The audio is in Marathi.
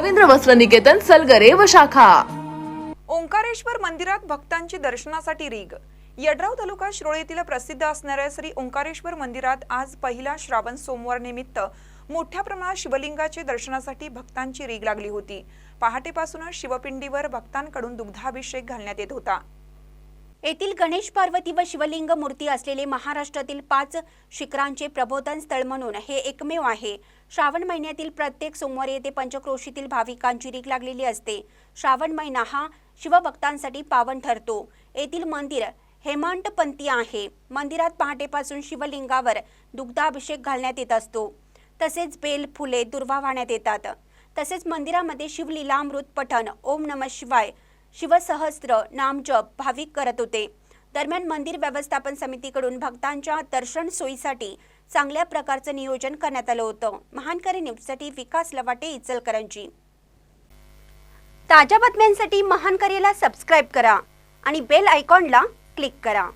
रवींद्र वस्त्र निकेतन सलगरे व शाखा. ओंकारेश्वर मंदिरात भक्तांची दर्शनासाठी रीग यड्राव तालुका शिरोळ येथील प्रसिद्ध असणाऱ्या श्री ओंकारेश्वर मंदिरात आज पहिला श्रावण सोमवार निमित्त मोठ्या प्रमाणात शिवलिंगाचे दर्शनासाठी भक्तांची रीग लागली होती. पहाटेपासूनच शिवपिंडीवर भक्तांकडून दुग्धाभिषेक घालण्यात येत होता. येथील गणेश पार्वती व शिवलिंग मूर्ती असलेले महाराष्ट्रातील पाच शिखरांचे प्रबोधन स्थळ म्हणून हे एकमेव आहे. श्रावण महिन्यातील प्रत्येक सोमवारी येथे पंचक्रोशीतील भाविकांची रीक लागलेली असते. श्रावण महिना हा शिवभक्तांसाठी पावन ठरतो. येथील मंदिर हेमांटपंथी आहे. मंदिरात पहाटेपासून शिवलिंगावर दुग्धाभिषेक घालण्यात येत असतो. तसेच बेल फुले दुर्वा वाहण्यात येतात. तसेच मंदिरामध्ये शिवलीलामृत पठण ओम नम शिवाय शिवसहस्त्र नामजप भाविक करत होते. दरम्यान मंदिर व्यवस्थापन समितीकडून भक्तांच्या दर्शन सोयीसाठी चांगल्या प्रकारचं नियोजन करण्यात आलं होतं. महानकरी न्यूजसाठी विकास लवाटे इचलकरंजी. ताज्या बातम्यांसाठी महानकरीला सबस्क्राईब करा आणि बेल आयकॉनला क्लिक करा.